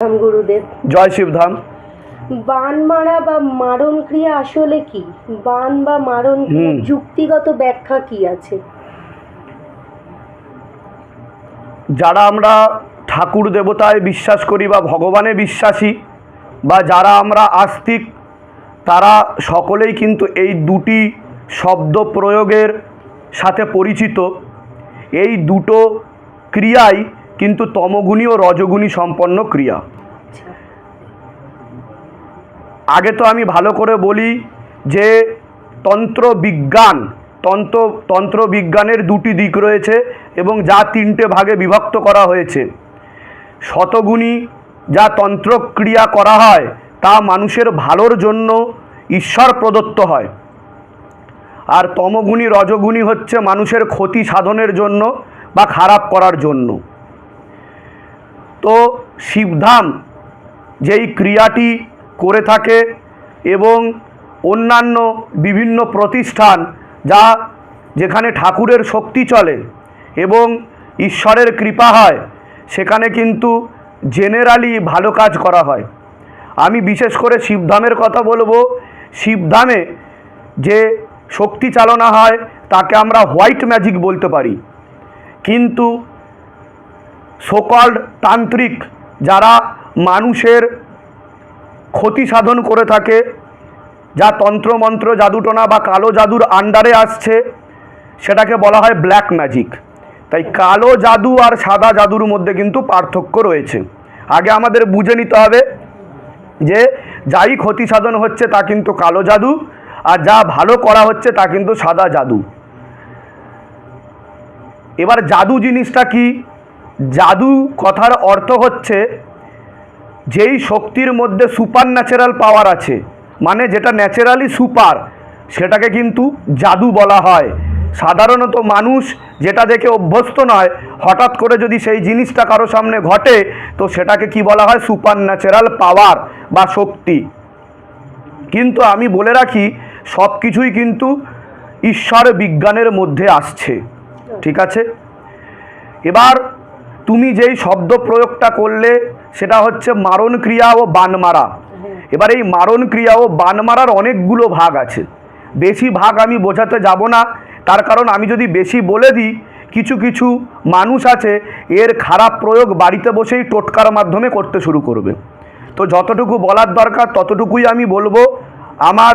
রাম গুরুদেব। জয় শিবধাম। বান মারা বা মারণ ক্রিয়া আসলে কি? বান বা মারণ হুম। যুক্তিগত ব্যাখ্যা কি আছে? যারা আমরা ঠাকুর দেবতায় বিশ্বাস করি বা ভগবানে বিশ্বাসী বা যারা আমরা আস্তিক তারা সকলেই কিন্তু এই দুটি শব্দ প্রয়োগের সাথে পরিচিত। এই দুটো ক্রিয়াই কিন্তু তমগুণী ও রজগুণী সম্পন্ন ক্রিয়া। আগে তো আমি ভালো করে বলি যে তন্ত্র বিজ্ঞান, তন্ত্র তন্ত্র বিজ্ঞানের দুটি দিক রয়েছে এবং যা তিনটে ভাগে বিভক্ত করা হয়েছে। শতগুণী যা তন্ত্রক্রিয়া করা হয়, তা মানুষের ভালোর জন্য ঈশ্বর প্রদত্ত হয়। আর তমগুণী, রজগুণী হচ্ছে মানুষের ক্ষতি সাধনের জন্য বা খারাপ করার জন্য। তো শিবধাম যেই ক্রিয়াটি করে থাকে এবং অন্যান্য বিভিন্ন প্রতিষ্ঠান যা যেখানে ঠাকুরের শক্তি চলে এবং ঈশ্বরের কৃপা হয়, সেখানে কিন্তু জেনারেলি ভালো কাজ করা হয়। আমি বিশেষ করে শিবধামের কথা বলব। শিবধামে যে শক্তি চালনা হয়, তাকে আমরা হোয়াইট ম্যাজিক বলতে পারি। কিন্তু সোকল্ড তান্ত্রিক, যারা মানুষের ক্ষতি সাধন করে থাকে, যা তন্ত্রমন্ত্র জাদুটোনা বা কালো জাদুর আন্ডারে আসছে, সেটাকে বলা হয় ব্ল্যাক ম্যাজিক তাই কালো জাদু আর সাদা জাদুর মধ্যে কিন্তু পার্থক্য রয়েছে। আগে আমাদের বুঝে নিতে হবে যে, যাই ক্ষতি সাধন হচ্ছে তা কিন্তু কালো জাদু, আর যা ভালো করা হচ্ছে তা কিন্তু সাদা জাদু। এবার জাদু জিনিসটা কি? জাদু কথার অর্থ হচ্ছে যেই শক্তির মধ্যে সুপার ন্যাচারাল পাওয়ার আছে মানে যেটা ন্যাচারালি সুপার সেটাকে কিন্তু জাদু বলা হয়। সাধারণত মানুষ যেটা দেখে অভ্যস্ত নয়, হঠাৎ করে যদি সেই জিনিসটা কারও সামনে ঘটে, তো সেটাকে কি বলা হয়? সুপার ন্যাচারাল পাওয়ার বা শক্তি। কিন্তু আমি বলে রাখি, সব কিছুই কিন্তু ঈশ্বর বিজ্ঞানের মধ্যে আসছে। ঠিক আছে? এবার তুমি যেই শব্দ প্রয়োগটা করলে, সেটা হচ্ছে মারণ ক্রিয়া ও বান মারা। এবার এই মারণ ক্রিয়া ও বান মারার অনেকগুলো ভাগ আছে। বেশি ভাগ আমি বোঝাতে যাব না। তার কারণ আমি যদি বেশি বলে দিই, কিছু কিছু মানুষ আছে, এর খারাপ প্রয়োগ বাড়িতে বসেই টোটকার মাধ্যমে করতে শুরু করবে। তো যতটুকু বলার দরকার, ততটুকুই আমি বলব। আমার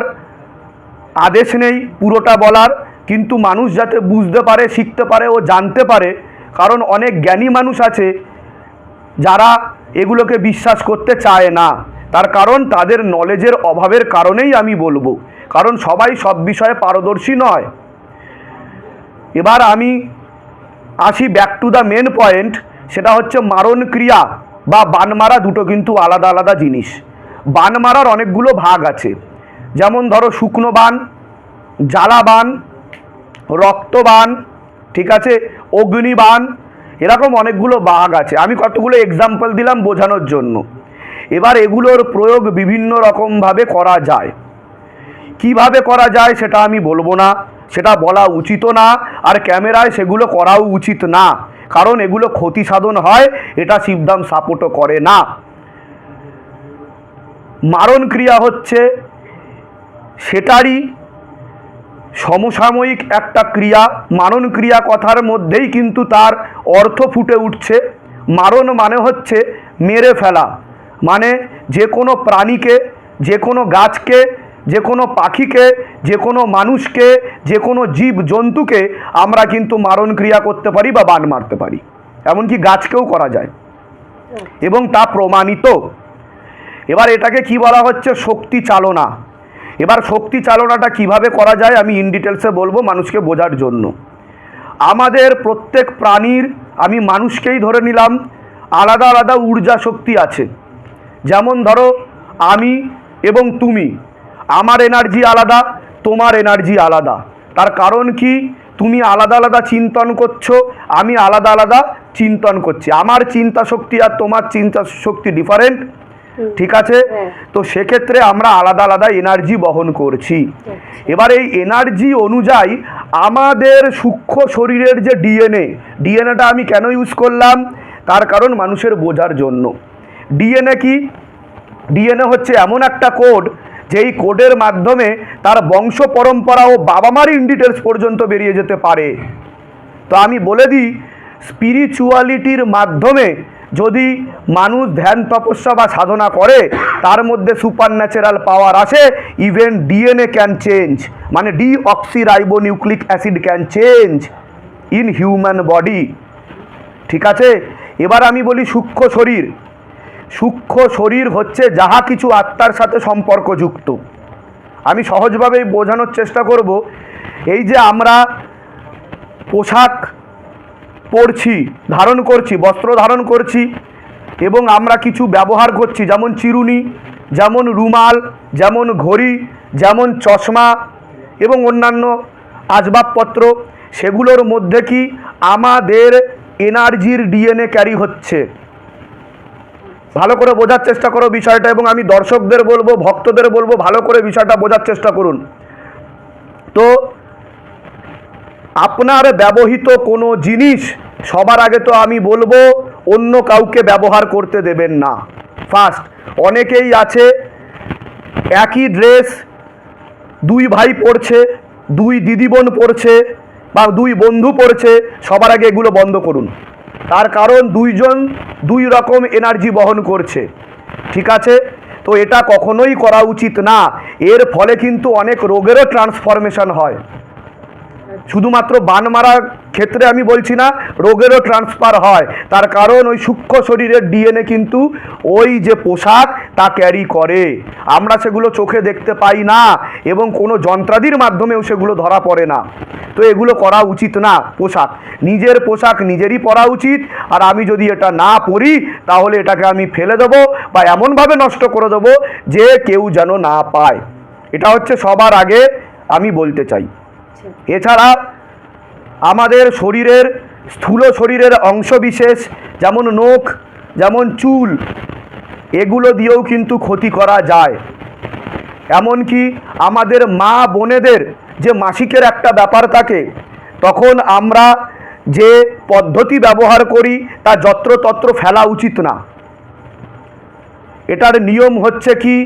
আদেশ নেই পুরোটা বলার, কিন্তু মানুষ যাতে বুঝতে পারে, শিখতে পারে ও জানতে পারে কারণ অনেক জ্ঞানী মানুষ আছে যারা এগুলোকে বিশ্বাস করতে চায় না। তার কারণ তাদের নলেজের অভাবের কারণেই আমি বলব। কারণ সবাই সব বিষয়ে পারদর্শী নয়। এবার আমি আসি back to the main point সেটা হচ্ছে মারণ ক্রিয়া বা বান মারা দুটো কিন্তু আলাদা আলাদা জিনিস। বান মারার অনেকগুলো ভাগ আছে। যেমন ধরো শুকনো বান, জ্বালা বান রক্তবান ঠিক আছে? অগ্নিবান এরকম অনেকগুলো বাঘ আছে। আমি কতগুলো এক্সাম্পল দিলাম বোঝানোর জন্য। এবার এগুলোর প্রয়োগ বিভিন্ন রকমভাবে করা যায়। কীভাবে করা যায় সেটা আমি বলব না। সেটা বলা উচিত না, আর ক্যামেরায় সেগুলো করাও উচিত না। কারণ এগুলো ক্ষতি সাধন হয়, এটা শিবদাম সাপোর্টও করে না। মারণ ক্রিয়া হচ্ছে, সেটারই সমসাময়িক একটা ক্রিয়া, মারণ ক্রিয়া কথার মধ্যেই কিন্তু তার অর্থ ফুটে উঠছে। মারণ মানে হচ্ছে মেরে ফেলা। মানে যে কোনো প্রাণীকে যে কোনো গাছকে যে কোনো পাখিকে যে কোনো মানুষকে যে কোনো জীব জন্তুকে আমরা কিন্তু মারণ ক্রিয়া করতে পারি বা বান মারতে পারি। এমনকি গাছকেও করা যায়। এবং তা প্রমাণিত। এবার এটাকে কি বলা হচ্ছে? শক্তি চালনা। এবার শক্তি চালনাটা কীভাবে করা যায় আমি ইন ডিটেলসে বলব মানুষকে বোঝার জন্য। আমাদের প্রত্যেক প্রাণীর, আমি মানুষকেই ধরে নিলাম, আলাদা আলাদা ঊর্জা শক্তি আছে। যেমন ধরো, আমি এবং তুমি, আমার এনার্জি আলাদা, তোমার এনার্জি আলাদা। তার কারণ কি? তুমি আলাদা আলাদা চিন্তন করছ, আমি আলাদা আলাদা চিন্তন করছি। আমার চিন্তা শক্তি আর তোমার চিন্তা শক্তি ডিফারেন্ট ঠিক আছে? হ্যাঁ। তো সেক্ষেত্রে আমরা আলাদা আলাদা এনার্জি বহন করছি। এবার এই এনার্জি অনুযায়ী আমাদের সূক্ষ্ম শরীরের যে ডিএনএ ডিএনএটা আমি কেন ইউজ করলাম? তার কারণ মানুষের বোঝার জন্য। ডিএনএ কি? ডিএনএ হচ্ছে এমন একটা কোড যেই কোডের মাধ্যমে তার বংশ পরম্পরা ও বাবা মার ইন ডিটেলস পর্যন্ত বেরিয়ে যেতে পারে। তো আমি বলে দিই স্পিরিচুয়ালিটির মাধ্যমে যদি মানুষ ধ্যান তপস্যা বা সাধনা করে, তার মধ্যে সুপার ন্যাচারাল পাওয়ার আসে ইভেন ডিএনএ ক্যান চেঞ্জ মানে deoxyribonucleic acid can change in human body ঠিক আছে? এবার আমি বলি সূক্ষ্ম শরীর। সূক্ষ্ম শরীর হচ্ছে যাহা কিছু আত্মার সাথে সম্পর্কযুক্ত। আমি সহজভাবেই বোঝানোর চেষ্টা করব, এই যে আমরা পোশাক পরছি ধারণ করছি, বস্ত্র ধারণ করছি এবং আমরা কিছু ব্যবহার করছি, যেমন চিরুনি, যেমন রুমাল, যেমন ঘড়ি, যেমন চশমা এবং অন্যান্য আসবাবপত্র। সেগুলোর মধ্যে কি আমাদের এনার্জির ডিএনএ ক্যারি হচ্ছে? ভালো করে বোঝার চেষ্টা করো বিষয়টা এবং আমি দর্শকদের বলব, ভক্তদের বলব, ভালো করে বিষয়টা বোঝার চেষ্টা করুন। তো, আপনার ব্যবহৃত কোনো জিনিস সবার আগে তো আমি বলব, অন্য কাউকে ব্যবহার করতে দেবেন না। ফার্স্ট অনেকেই আছে, একই ড্রেস দুই ভাই পড়ছে দুই দিদি বোন পড়ছে বা দুই বন্ধু পড়ছে সবার আগে এগুলো বন্ধ করুন। তার কারণ দুইজন দুই রকম এনার্জি বহন করছে। ঠিক আছে? তো এটা কখনোই করা উচিত না। এর ফলে কিন্তু অনেক রোগেরও ট্রান্সফরমেশন হয়। শুধুমাত্র বান মারার ক্ষেত্রে আমি বলছি না, রোগেরও ট্রান্সফার হয়। তার কারণ ওই সূক্ষ্ম শরীরের ডিএনএ কিন্তু ওই যে পোশাক তা ক্যারি করে। আমরা সেগুলো চোখে দেখতে পাই না এবং কোনো যন্ত্রাদির মাধ্যমেও সেগুলো ধরা পড়ে না। তো এগুলো করা উচিত না, পোশাক। নিজের পোশাক নিজেরই পরা উচিত। আর আমি যদি এটা না পরি, তাহলে এটাকে আমি ফেলে দেবো বা এমনভাবে নষ্ট করে দেবো যে কেউ যেন না পায়। এটা হচ্ছে সবার আগে আমি বলতে চাই। এছাড়া আমাদের শরীরের স্থূল শরীরের অংশবিশেষ যেমন নখ, যেমন চুল, এগুলো দিয়েও কিন্তু ক্ষতি করা যায়। এমনকি আমাদের মা বোনেদের যে মাসিকের একটা ব্যাপার থাকে, তখন আমরা যে পদ্ধতি ব্যবহার করি, তা যত্রতত্র ফেলা উচিত না। এটার নিয়ম হচ্ছে কি,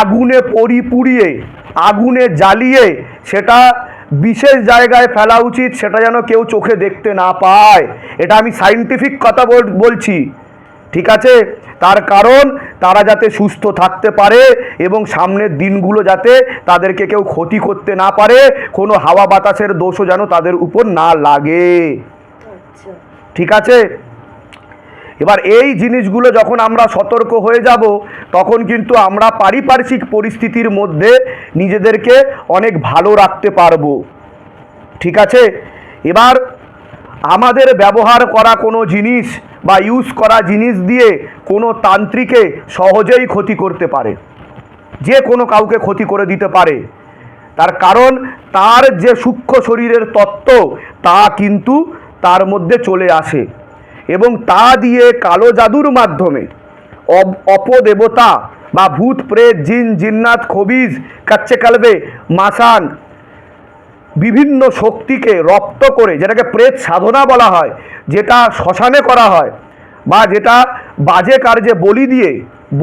আগুনে পরি পুড়িয়ে, আগুনে জ্বালিয়ে সেটা বিশেষ জায়গায় ফেলা উচিত সেটা যেন কেউ চোখে দেখতে না পায়। এটা আমি সাইন্টিফিক কথা বলছি ঠিক আছে? তার কারণ তারা যাতে সুস্থ থাকতে পারে এবং সামনের দিনগুলো যাতে তাদেরকে কেউ ক্ষতি করতে না পারে কোনো হাওয়া বাতাসের দোষও যেন তাদের উপর না লাগে। আচ্ছা। ঠিক আছে? এবার এই জিনিসগুলো যখন আমরা সতর্ক হয়ে যাব, তখন কিন্তু আমরা পারিপার্শ্বিক পরিস্থিতির মধ্যে নিজেদেরকে অনেক ভালো রাখতে পারব। ঠিক আছে? এবার আমাদের ব্যবহার করা কোনো জিনিস বা ইউজ করা জিনিস দিয়ে কোনো তান্ত্রিকে সহজেই ক্ষতি করতে পারে। যে কোনো কাউকে ক্ষতি করে দিতে পারে। তার কারণ, তার যে সূক্ষ্ম শরীরের তত্ত্ব, তা কিন্তু তার মধ্যে চলে আসে। এবং তা দিয়ে কালো জাদুর মাধ্যমে। অপদেবতা বা ভূত, প্রেত, জিন, জিন্নাত, খবিজ, কাচ্চে কালবে, মাসান বিভিন্ন শক্তিকে রপ্ত করে, যেটাকে প্রেত সাধনা বলা হয়, যেটা শ্মশানে করা হয় বা যেটা বাজে কার্যে বলি দিয়ে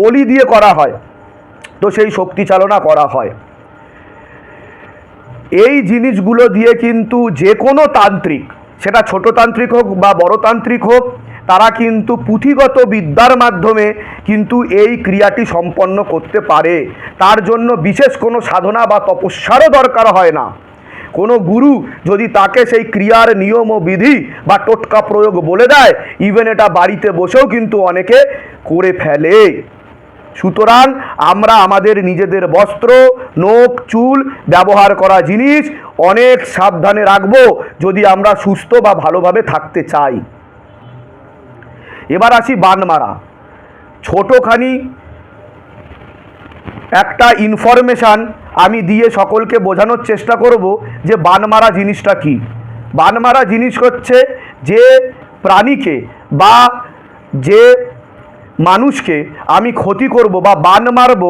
বলি দিয়ে করা হয়, তো সেই শক্তি চালনা করা হয়। এই জিনিসগুলো দিয়ে কিন্তু যে কোনো তান্ত্রিক সেটা ছোট তান্ত্রিক হোক বা বড় তান্ত্রিক হোক, তারা কিন্তু পুঁথিগত বিদ্যার মাধ্যমে কিন্তু এই ক্রিয়াটি সম্পন্ন করতে পারে। তার জন্য বিশেষ কোনো সাধনা বা তপস্যারও দরকার হয় না। কোনো গুরু যদি তাকে সেই ক্রিয়ার নিয়ম ও বিধি বা টোটকা প্রয়োগ বলে দেয় ইভেন এটা বাড়িতে বসেও কিন্তু অনেকে করে ফেলে। সুতরাং আমরা আমাদের নিজেদের বস্ত্র, নখ, চুল ব্যবহার করা জিনিস অনেক সাবধানে রাখব যদি আমরা সুস্থ বা ভালোভাবে থাকতে চাই। এবার আসি বান মারা ছোটোখানি একটা ইনফরমেশান আমি দিয়ে সকলকে বোঝানোর চেষ্টা করব যে বান মারা জিনিসটা কি। বান মারা জিনিস হচ্ছে যে প্রাণীকে বা যে মানুষকে আমি ক্ষতি করব বা বান মারব,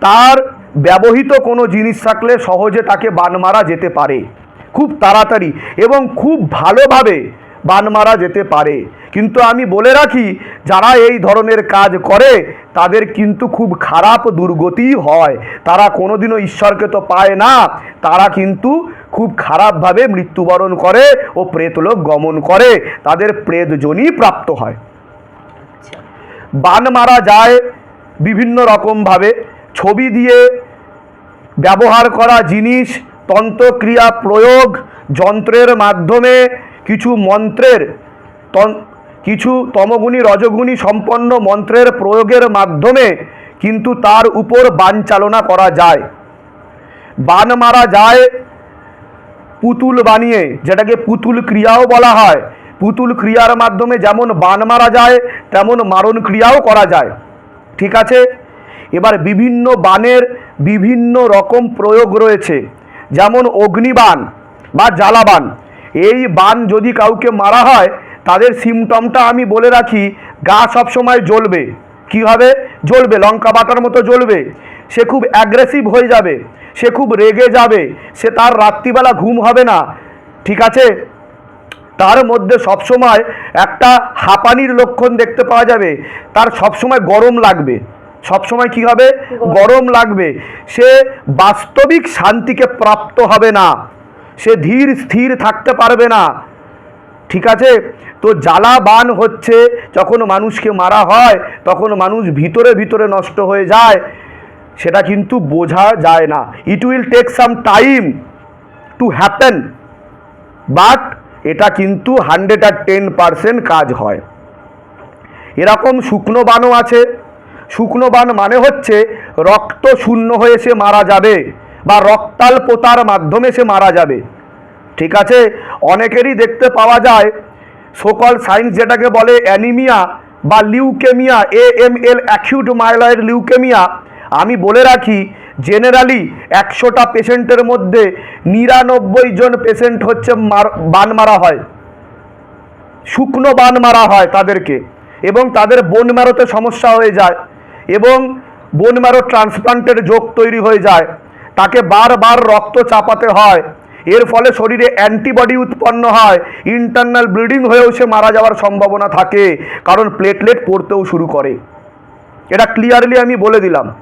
তার ব্যবহৃত কোনো জিনিস থাকলে সহজে তাকে বান মারা যেতে পারে। খুব তাড়াতাড়ি এবং খুব ভালোভাবে বান মারা যেতে পারে। কিন্তু আমি বলে রাখি, যারা এই ধরনের কাজ করে, তাদের কিন্তু খুব খারাপ দুর্গতি হয়। তারা কোনোদিনও ঈশ্বরকে তো পায় না, তারা কিন্তু খুব খারাপভাবে মৃত্যুবরণ করে ও প্রেতলোক গমন করে। তাদের প্রেতজনই প্রাপ্ত হয়। বান মারা যায় বিভিন্ন রকমভাবে। ছবি দিয়ে ব্যবহার করা জিনিস, তন্ত্রক্রিয়া প্রয়োগ, যন্ত্রের মাধ্যমে কিছু মন্ত্রের কিছু তমগুণী, রজগুণী সম্পন্ন মন্ত্রের প্রয়োগের মাধ্যমে কিন্তু তার উপর বান চালনা করা যায়। বান মারা যায় পুতুল বানিয়ে, যেটাকে পুতুল ক্রিয়াও বলা হয়। পুতুল ক্রিয়ার মাধ্যমে যেমন বান মারা যায় তেমন মারণ ক্রিয়াও করা যায়। ঠিক আছে? এবার বিভিন্ন বানের বিভিন্ন রকম প্রয়োগ রয়েছে। যেমন অগ্নিবান বা জ্বালাবান এই বান যদি কাউকে মারা হয়, তাদের সিমটমটা আমি বলে রাখি, গা সবসময় জ্বলবে। কী হবে? জ্বলবে, লঙ্কা বাটার মতো জ্বলবে। সে খুব অ্যাগ্রেসিভ হয়ে যাবে, সে খুব রেগে যাবে, সে তার রাত্রিবেলা ঘুম হবে না। ঠিক আছে? তার মধ্যে সবসময় একটা হাঁপানির লক্ষণ দেখতে পাওয়া যাবে। তার সবসময় গরম লাগবে। সবসময় কি হবে? গরম। লাগবে। সে বাস্তবিক শান্তিকে প্রাপ্ত হবে না। সে ধীর স্থির থাকতে পারবে না। ঠিক আছে? তো জ্বালা বান হচ্ছে যখন মানুষকে মারা হয় তখন মানুষ ভিতরে ভিতরে নষ্ট হয়ে যায়। সেটা কিন্তু বোঝা যায় না। It will take some time to happen but এটা কিন্তু হান্ড্রেড আর টেন পারসেন্ট কাজ হয়। এরকম শুকনো বানও আছে। শুকনো বান মানে হচ্ছে রক্ত শূন্য হয়ে সে মারা যাবে বা রক্তাল পোতার মাধ্যমে সে মারা যাবে। ঠিক আছে? অনেকেরই দেখতে পাওয়া যায় সকল সায়েন্স যেটাকে বলে অ্যানিমিয়া বা leukaemia A M L acute myeloid leukaemia আমি বলে রাখি জেনারেলি একশোটা পেশেন্টের মধ্যে নিরানব্বই জন পেশেন্ট হচ্ছে মার, বান মারা হয়। শুকনো বান মারা হয় তাদেরকে এবং তাদের বোন ম্যারোতে সমস্যা হয়ে যায় এবং বোন ম্যারো ট্রান্সপ্লান্টের যোগ তৈরি হয়ে যায়। তাকে বারবার রক্ত চাপাতে হয়। এর ফলে শরীরে অ্যান্টিবডি উৎপন্ন হয়। ইন্টারনাল ব্লিডিং হয়েও সে মারা যাওয়ার সম্ভাবনা থাকে। কারণ প্লেটলেট পড়তেও শুরু করে। এটা ক্লিয়ারলি আমি বলে দিলাম।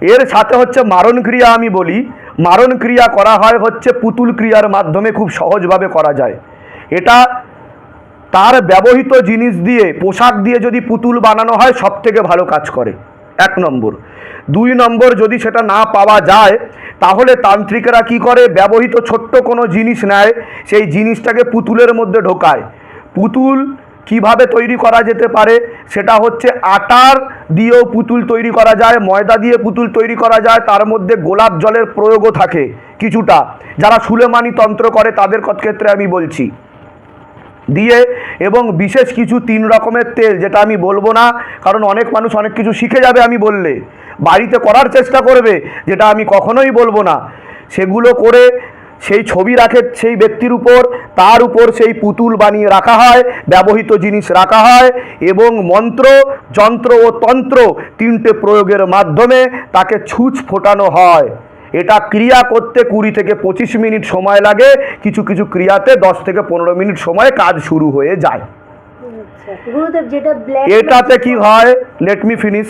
এর সাথে হচ্ছে মারণ ক্রিয়া আমি বলি। মারণ ক্রিয়া করা হয় হচ্ছে পুতুল ক্রিয়ার মাধ্যমে খুব সহজভাবে করা যায়। এটা তার ব্যবহৃত জিনিস দিয়ে, পোশাক দিয়ে যদি পুতুল বানানো হয় সব থেকে ভালো কাজ করে। এক নম্বর। দুই নম্বর, যদি সেটা না পাওয়া যায়, তাহলে তান্ত্রিকেরা কি করে? ব্যবহৃত ছোট্ট কোনো জিনিস নেয়, সেই জিনিসটাকে পুতুলের মধ্যে ঢোকায়। পুতুল কীভাবে তৈরি করা যেতে পারে, সেটা হচ্ছে আটার দিয়েও পুতুল তৈরি করা যায়, ময়দা দিয়ে পুতুল তৈরি করা যায়, তার মধ্যে গোলাপ জলের প্রয়োগও থাকে কিছুটা। যারা সুলেমানি তন্ত্র করে, তাদের ক্ষেত্রে আমি বলছি। দিয়ে এবং বিশেষ কিছু তিন রকমের তেল, যেটা আমি বলব না, কারণ অনেক মানুষ অনেক কিছু শিখে যাবে আমি বললে। বাড়িতে করার চেষ্টা করবে, যেটা আমি কখনোই বলব না। সেগুলো করে সেই ছবি রাখে সেই ব্যক্তির উপর তার উপর সেই পুতুল বানিয়ে রাখা হয় ব্যবহৃত জিনিস রাখা হয় এবং মন্ত্র যন্ত্র ও তন্ত্র তিনটে প্রয়োগের মাধ্যমে তাকে ছুঁচ ফোটানো হয়। এটা ক্রিয়া করতে কুড়ি থেকে পঁচিশ মিনিট সময় লাগে কিছু কিছু ক্রিয়াতে দশ থেকে পনেরো মিনিট সময় কাজ শুরু হয়ে যায়। আচ্ছা এটাতে কি হয়? লেট মি ফিনিশ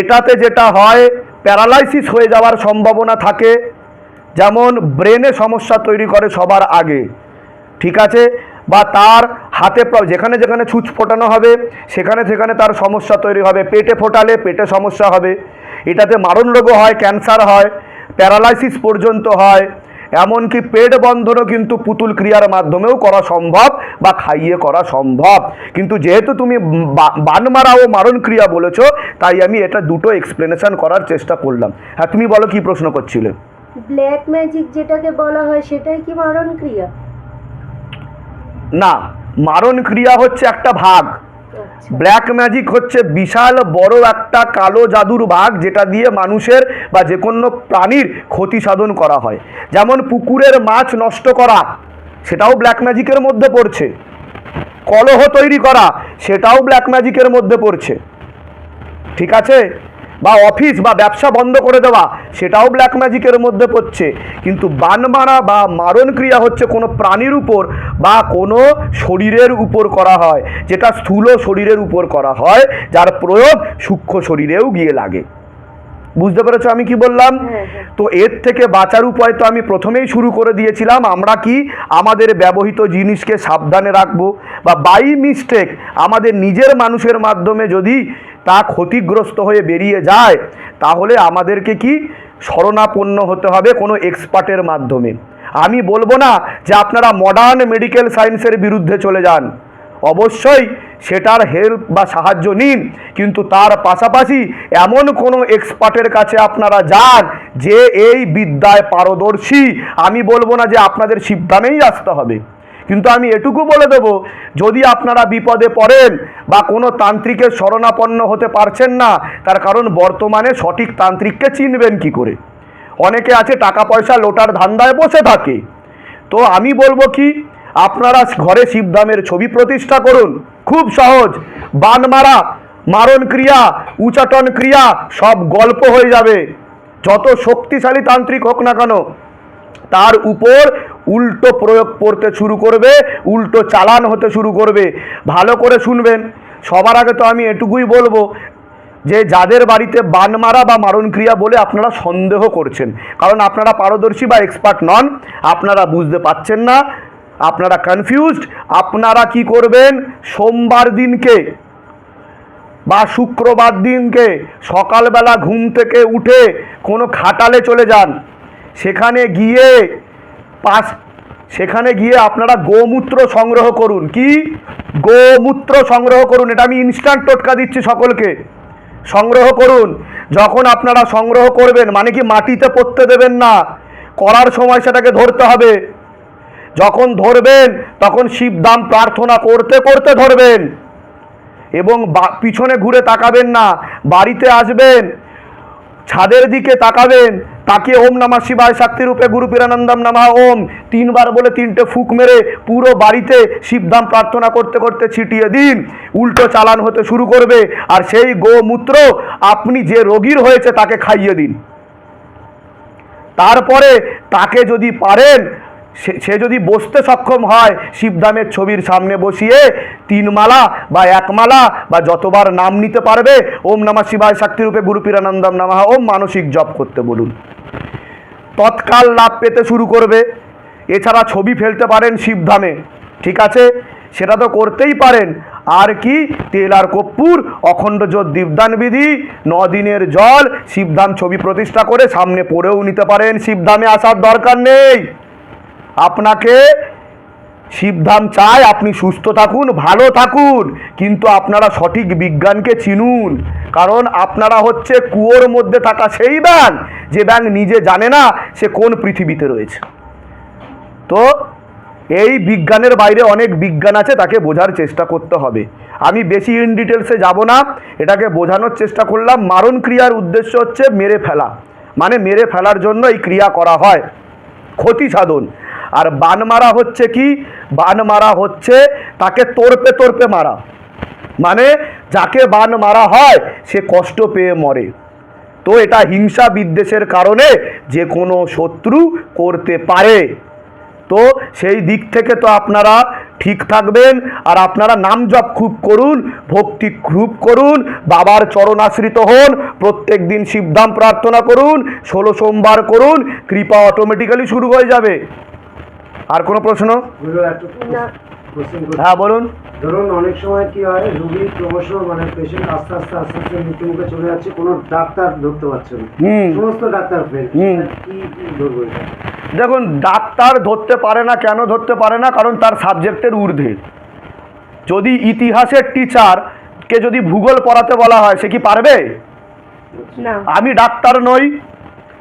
এটাতে যেটা হয় প্যারালাইসিস হয়ে যাওয়ার সম্ভাবনা থাকে। যেমন ব্রেনে সমস্যা তৈরি করে সবার আগে, ঠিক আছে? বা তার হাতে যেখানে যেখানে ছুঁচ ফোটানো হবে, সেখানে সেখানে তার সমস্যা তৈরি হবে। পেটে ফোটালে পেটে সমস্যা হবে। এটাতে মারণ রোগও হয়, ক্যান্সার হয়, প্যারালাইসিস পর্যন্ত হয়। এমনকি পেট বন্ধনও কিন্তু পুতুল ক্রিয়ার মাধ্যমেও করা সম্ভব বা খাইয়ে করা সম্ভব। কিন্তু যেহেতু তুমি বা- বান মারা ও মারণ ক্রিয়া বলেছ, তাই আমি এটা দুটো এক্সপ্লেনেশন করার চেষ্টা করলাম। হ্যাঁ তুমি বলো কি প্রশ্ন করছিলে? ব্ল্যাক ম্যাজিক যেটাকে বলা হয় সেটাই কি মারণ ক্রিয়া? না মারণ ক্রিয়া হচ্ছে একটা ভাগ। আচ্ছা। ব্ল্যাক ম্যাজিক হচ্ছে বিশাল বড় একটা কালো জাদুর ভাগ যেটা দিয়ে মানুষের বা যে কোনো প্রাণীর ক্ষতি সাধন করা হয়। যেমন পুকুরের মাছ নষ্ট করা সেটাও ব্ল্যাক ম্যাজিকের মধ্যে পড়ছে। কলহ তৈরি করা সেটাও ব্ল্যাক ম্যাজিকের মধ্যে পড়ছে। ঠিক আছে? বা অফিস বা ব্যবসা বন্ধ করে দেওয়া, সেটাও ব্ল্যাক ম্যাজিকের মধ্যে পড়ছে। কিন্তু বান মারা বা মারণ ক্রিয়া হচ্ছে কোনো প্রাণীর উপর বা কোনো শরীরের উপর করা হয়, যেটা স্থূল শরীরের উপর করা হয়, যার প্রয়োগ সূক্ষ্ম শরীরেও গিয়ে লাগে। বুঝতে পেরেছ আমি কি বললাম? হ্যাঁ, হ্যাঁ। তো এর থেকে বাঁচার উপায় তো আমি প্রথমেই শুরু করে দিয়েছিলাম। আমরা কি? আমাদের ব্যবহৃত জিনিসকে সাবধানে রাখব বা বাই মিস্টেক আমাদের নিজের মানুষের মাধ্যমে যদি তা ক্ষতিগ্রস্ত হয়ে বেরিয়ে যায় তাহলে আমাদেরকে কি? শরণাপন্ন হতে হবে কোনো এক্সপার্টের মাধ্যমে। আমি বলব না যে আপনারা মডার্ন মেডিকেল সায়েন্সের বিরুদ্ধে চলে যান। অবশ্যই সেটার হেল্প বা সাহায্য নিন। কিন্তু তার পাশাপাশি এমন কোনো এক্সপার্টের কাছে আপনারা যান যে এই বিদ্যায় পারদর্শী। আমি বলব না যে আপনাদের সিদ্ধানেই আসতে হবে। কিন্তু আমি এটুকু বলে দেব, যদি আপনারা বিপদে পড়েন বা কোনো তান্ত্রিকের শরণাপন্ন হতে পারছেন না, তার কারণ বর্তমানে সঠিক তান্ত্রিককে চিনবেন কি করে? অনেকে আছে টাকা পয়সা লোটার ধান্দায় বসে থাকে। তো আমি বলব কি আপনারা ঘরে শিবধামের ছবি প্রতিষ্ঠা করুন। খুব সহজ। বান মারা মারণ ক্রিয়া, উচাটন ক্রিয়া, সব গল্প হয়ে যাবে। যত শক্তিশালী তান্ত্রিক হোক না কেন, তার উপর উল্টো প্রয়োগ করতে শুরু করবে, উল্টো চালান হতে শুরু করবে। ভালো করে শুনবেন। সবার আগে তো আমি এটুকুই বলব যে, যাদের বাড়িতে বান মারা বা মারণ ক্রিয়া বলে আপনারা সন্দেহ করছেন, কারণ আপনারা পারদর্শী বা এক্সপার্ট নন, আপনারা বুঝতে পাচ্ছেন না। আপনারা কনফিউজড আপনারা কি করবেন? সোমবার দিনকে বা শুক্রবার দিনকে সকালবেলা ঘুম থেকে উঠে কোনো খাটালে চলে যান। সেখানে গিয়ে পাঁচ সেখানে গিয়ে আপনারা গোমূত্র সংগ্রহ করুন। কি? গোমূত্র সংগ্রহ করুন। এটা আমি ইনস্ট্যান্ট টোটকা দিচ্ছি সকলকে। সংগ্রহ করুন। যখন আপনারা সংগ্রহ করবেন মানে কি মাটিতে পড়তে দেবেন না, করার সময় সেটাকে ধরতে হবে। যখন ধরবেন, তখন শিবদাম প্রার্থনা করতে করতে ধরবেন। এবং পিছনে ঘুরে তাকাবেন না, বাড়িতে আসবেন, ছাদের দিকে তাকাবেন তাকে ওম নমঃ শিবায় শক্তি রূপে গুরু পিরানন্দম নমঃ ওম, তিনবার বলে তিনটে ফুক মেরে পুরো বাড়িতে শিবদাম প্রার্থনা করতে করতে ছিটিয়ে দিন, উল্টো চালান হতে শুরু করবে, আর সেই গোমূত্র আপনি যে রোগীর হয়েছে তাকে খাইয়ে দিন। তারপরে তাকে যদি পারেন সে যদি বসতে সক্ষম হয় শিবধামের ছবির সামনে বসিয়ে তিন মালা বা এক মালা বা যতবার নাম নিতে পারবে, ওম নামা শিবায় শক্তিরূপে গুরু পিরানন্দম নামা, ওম মানসিক জপ করতে বলুন। তৎকাল লাভ পেতে শুরু করবে। এছাড়া ছবি ফেলতে পারেন শিবধামে ঠিক আছে? সেটা তো করতেই পারেন। আর কি? তেল আর কর্পূর অখণ্ড জোর দীপদান বিধি দিনের জল শিবধাম ছবি প্রতিষ্ঠা করে সামনে পড়েও নিতে পারেন শিবধামে আসার দরকার নেই। আপনাকে শিবধাম চায় আপনি সুস্থ থাকুন, ভালো থাকুন, কিন্তু আপনারা সঠিক বিজ্ঞানকে চিনুন। কারণ আপনারা হচ্ছে কুয়োর মধ্যে থাকা সেই ব্যাং যে ব্যাং নিজে জানে না সে কোন পৃথিবীতে রয়েছে। তো এই বিজ্ঞানের বাইরে অনেক বিজ্ঞান আছে, তাকে বোঝার চেষ্টা করতে হবে। আমি বেশি ইন ডিটেলসে যাব না, এটাকে বোঝানোর চেষ্টা করলাম। মারণ ক্রিয়ার উদ্দেশ্য হচ্ছে মেরে ফেলা। মানে মেরে ফেলার জন্য এই ক্রিয়া করা হয়। ক্ষতি সাধন। আর বান মারা হচ্ছে কি? বান মারা হচ্ছে তাকে তোরপে তোরপে মারা। মানে যাকে বান মারা হয়, সে কষ্ট পেয়ে মরে। তো এটা হিংসা বিদ্বেষের কারণে যে কোনো শত্রু করতে পারে। তো সেই দিক থেকে তো আপনারা ঠিক থাকবেন আর আপনারা নাম জপ খুব করুন, ভক্তি খুব করুন, বাবার চরণাশ্রিত হন, প্রত্যেক দিন শিবধাম প্রার্থনা করুন, ষোলো সোমবার করুন, কৃপা অটোমেটিক্যালি শুরু হয়ে যাবে। আর কোনো প্রশ্ন? হ্যাঁ বলুন। ধরুন অনেক সময় কি হয় রুগী ক্রমশ মানে পেশেন্ট আস্তে আস্তে আস্তে আস্তে মৃত্যু মুখে চলে যাচ্ছে কোনো ডাক্তার ধরতে পারছে না। হুম। সমস্ত ডাক্তার হুম। কি কি ধরবো দেখুন ডাক্তার ধরতে পারে না কেন ধরতে পারে না? কারণ তার সাবজেক্টের ঊর্ধ্বে। যদি ইতিহাসের টিচারকে যদি ভূগোল পড়াতে বলা হয় সে কি পারবে? না। আমি ডাক্তার নই।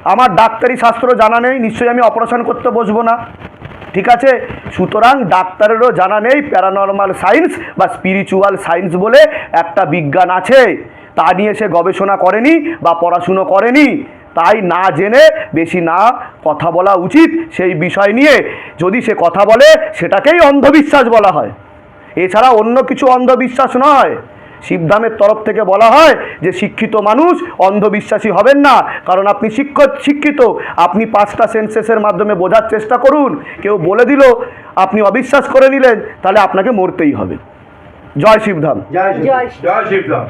আমার ডাক্তারি শাস্ত্র জানা নেই। নিশ্চয়ই আমি অপারেশন করতে বসবো না। ঠিক আছে? সুতরাং ডাক্তারেরও জানা নেই, প্যারানর্মাল সায়েন্স বা স্পিরিচুয়াল সায়েন্স বলে একটা বিজ্ঞান আছে। তা নিয়ে সে গবেষণা করেনি বা পড়াশুনো করেনি। তাই না জেনে বেশি না কথা বলা উচিত সেই বিষয় নিয়ে। যদি সে কথা বলে, সেটাকেই অন্ধবিশ্বাস বলা হয়। এছাড়া অন্য কিছু অন্ধবিশ্বাস নয়। শিবধামের তরফ থেকে বলা হয় যে শিক্ষিত মানুষ অন্ধবিশ্বাসী হবেন না। কারণ আপনি শিক্ষক শিক্ষিত। আপনি পাঁচটা সেন্সেসের মাধ্যমে বোঝার চেষ্টা করুন। কেউ বলে দিল আপনি অবিশ্বাস করে নিলেন তাহলে আপনাকে মরতেই হবে। জয় শিবধাম। জয় জয় শ্রী জয় শিবধাম।